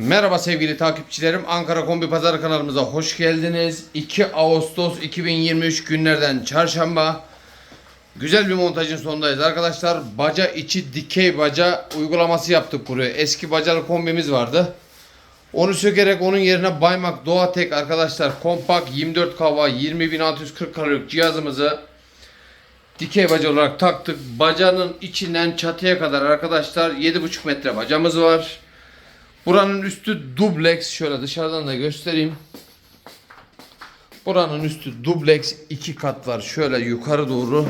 Merhaba sevgili takipçilerim. Ankara Kombi Pazarı kanalımıza hoş geldiniz. 2 Ağustos 2023 günlerden çarşamba. Güzel bir montajın sonundayız arkadaşlar. Baca içi dikey baca uygulaması yaptık buraya. Eski bacalı kombimiz vardı. Onu sökerek onun yerine Baymak Doğatek arkadaşlar kompakt 24 kava 20640 kalorilik cihazımızı dikey baca olarak taktık. Bacanın içinden çatıya kadar arkadaşlar 7,5 metre bacamız var. Buranın üstü dubleks. Şöyle dışarıdan da göstereyim. Buranın üstü dubleks. iki kat var. Şöyle yukarı doğru.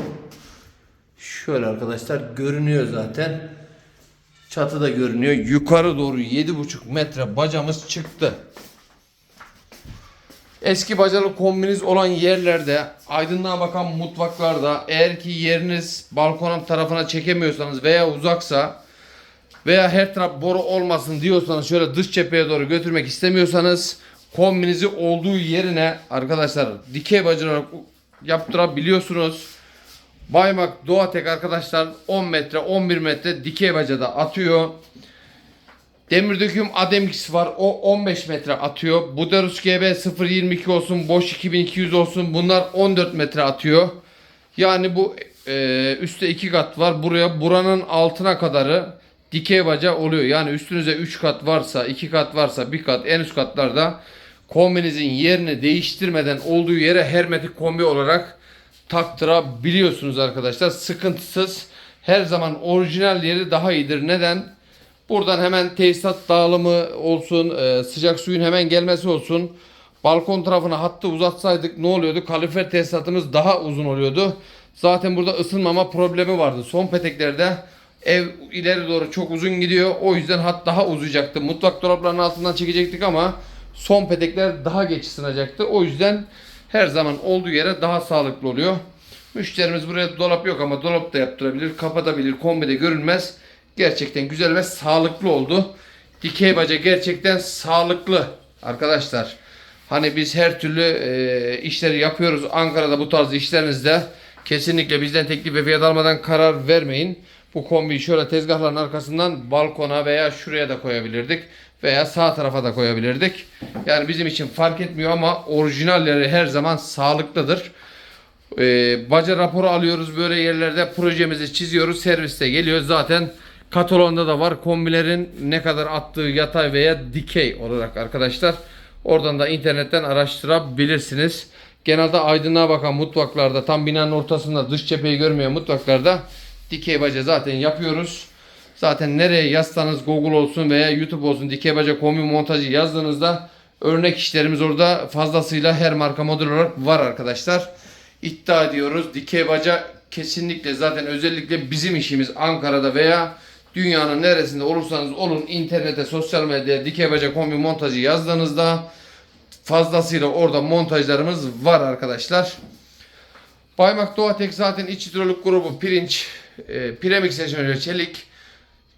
Şöyle arkadaşlar görünüyor zaten. Çatı da görünüyor. Yukarı doğru 7,5 metre bacamız çıktı. Eski bacalı kombiniz olan yerlerde, aydınlığa bakan mutfaklarda eğer ki yeriniz balkonun tarafına çekemiyorsanız veya uzaksa veya her taraf boru olmasın diyorsanız şöyle dış cepheye doğru götürmek istemiyorsanız kombinizi olduğu yerine arkadaşlar dikey bacaları yaptırabiliyorsunuz. Baymak Doğatek arkadaşlar 10 metre 11 metre dikey bacada atıyor. Demir döküm Ademix var. O 15 metre atıyor. Buderus GB 022 olsun. Boş 2200 olsun. Bunlar 14 metre atıyor. Yani bu e, üstte 2 kat var. Buraya buranın altına kadarı dikey baca oluyor. Yani üstünüze 3 kat varsa, 2 kat varsa, 1 kat en üst katlarda kombinizin yerini değiştirmeden olduğu yere hermetik kombi olarak taktırabiliyorsunuz arkadaşlar. Sıkıntısız. Her zaman orijinal yeri daha iyidir. Neden? Buradan hemen tesisat dağılımı olsun, e, sıcak suyun hemen gelmesi olsun. Balkon tarafına hattı uzatsaydık ne oluyordu? Kalifer tesisatımız daha uzun oluyordu. Zaten burada ısınmama problemi vardı. Son peteklerde ev ileri doğru çok uzun gidiyor. O yüzden hat daha uzayacaktı. Mutfak dolaplarının altından çekecektik ama son petekler daha geç ısınacaktı. O yüzden her zaman olduğu yere daha sağlıklı oluyor. Müşterimiz buraya dolap yok ama dolap da yaptırabilir, kapatabilir, kombide görünmez. Gerçekten güzel ve sağlıklı oldu. Dikey baca gerçekten sağlıklı arkadaşlar. Hani biz her türlü e, işleri yapıyoruz. Ankara'da bu tarz işlerinizde kesinlikle bizden teklif ve fiyat almadan karar vermeyin. Bu kombiyi şöyle tezgahların arkasından balkona veya şuraya da koyabilirdik. Veya sağ tarafa da koyabilirdik. Yani bizim için fark etmiyor ama orijinalleri her zaman sağlıklıdır. Ee, baca raporu alıyoruz böyle yerlerde projemizi çiziyoruz serviste geliyor zaten Katalon'da da var kombilerin ne kadar attığı yatay veya dikey olarak arkadaşlar oradan da internetten araştırabilirsiniz genelde aydınlığa bakan mutfaklarda tam binanın ortasında dış cepheyi görmeyen mutfaklarda dikey baca zaten yapıyoruz zaten nereye yazsanız Google olsun veya YouTube olsun dikey baca kombi montajı yazdığınızda örnek işlerimiz orada fazlasıyla her marka model olarak var arkadaşlar iddia ediyoruz. Dikey baca kesinlikle zaten özellikle bizim işimiz Ankara'da veya dünyanın neresinde olursanız olun internete, sosyal medyaya dikey baca kombi montajı yazdığınızda fazlasıyla orada montajlarımız var arkadaşlar. Baymak Doğatek zaten iç hidrolik grubu pirinç, e, premix seçmeli çelik.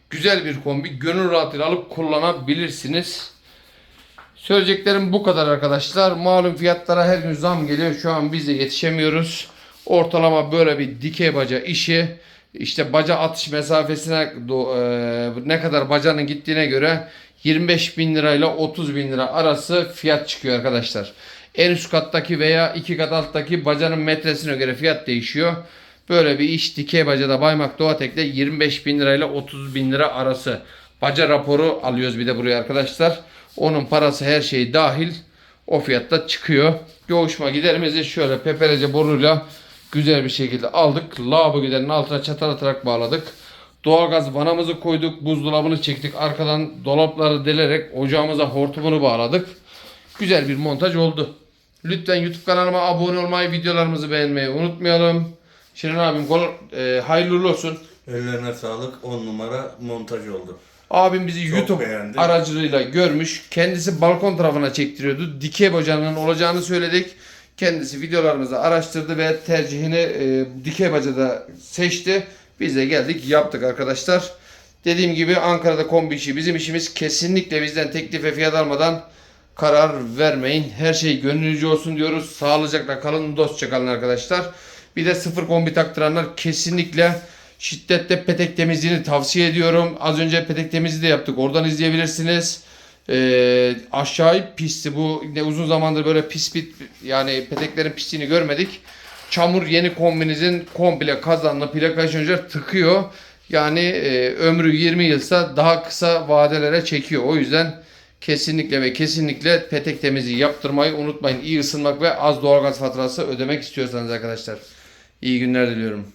Güzel bir kombi. Gönül rahatıyla alıp kullanabilirsiniz. Söyleyeceklerim bu kadar arkadaşlar. Malum fiyatlara her gün zam geliyor. Şu an biz de yetişemiyoruz. Ortalama böyle bir dikey baca işi işte baca atış mesafesine e, ne kadar bacanın gittiğine göre 25 bin lirayla 30 bin lira arası fiyat çıkıyor arkadaşlar. En üst kattaki veya iki kat alttaki bacanın metresine göre fiyat değişiyor. Böyle bir iş dikey bacada Baymak Doğatek'te 25 bin lirayla 30 bin lira arası. Baca raporu alıyoruz bir de buraya arkadaşlar. Onun parası her şey dahil o fiyatta çıkıyor. Yoğuşma giderimizi şöyle peperece boruyla güzel bir şekilde aldık. Lavabo giderin altına çatal atarak bağladık. Doğalgaz vanamızı koyduk. Buzdolabını çektik. Arkadan dolapları delerek ocağımıza hortumunu bağladık. Güzel bir montaj oldu. Lütfen YouTube kanalıma abone olmayı, videolarımızı beğenmeyi unutmayalım. Şirin abim kol, e, hayırlı uğurlu olsun. Ellerine sağlık 10 numara montaj oldu. Abim bizi Çok YouTube beğendim. aracılığıyla görmüş. Kendisi balkon tarafına çektiriyordu. Dikey bacanın olacağını söyledik. Kendisi videolarımızı araştırdı ve tercihini e, dikey bacada seçti. Biz de geldik yaptık arkadaşlar. Dediğim gibi Ankara'da kombi işi bizim işimiz. Kesinlikle bizden teklif ve fiyat almadan karar vermeyin. Her şey gönlünüzce olsun diyoruz. Sağlıcakla kalın, dostça kalın arkadaşlar. Bir de sıfır kombi taktıranlar kesinlikle şiddetle petek temizliğini tavsiye ediyorum. Az önce petek temizliği de yaptık. Oradan izleyebilirsiniz. Ee, aşağıyı pisti. Bu ne uzun zamandır böyle pis bir yani peteklerin pisliğini görmedik. Çamur yeni kombinizin komple kazanını plakaj önce tıkıyor. Yani e, ömrü 20 yılsa daha kısa vadelere çekiyor. O yüzden kesinlikle ve kesinlikle petek temizliği yaptırmayı unutmayın. İyi ısınmak ve az doğalgaz faturası ödemek istiyorsanız arkadaşlar. İyi günler diliyorum.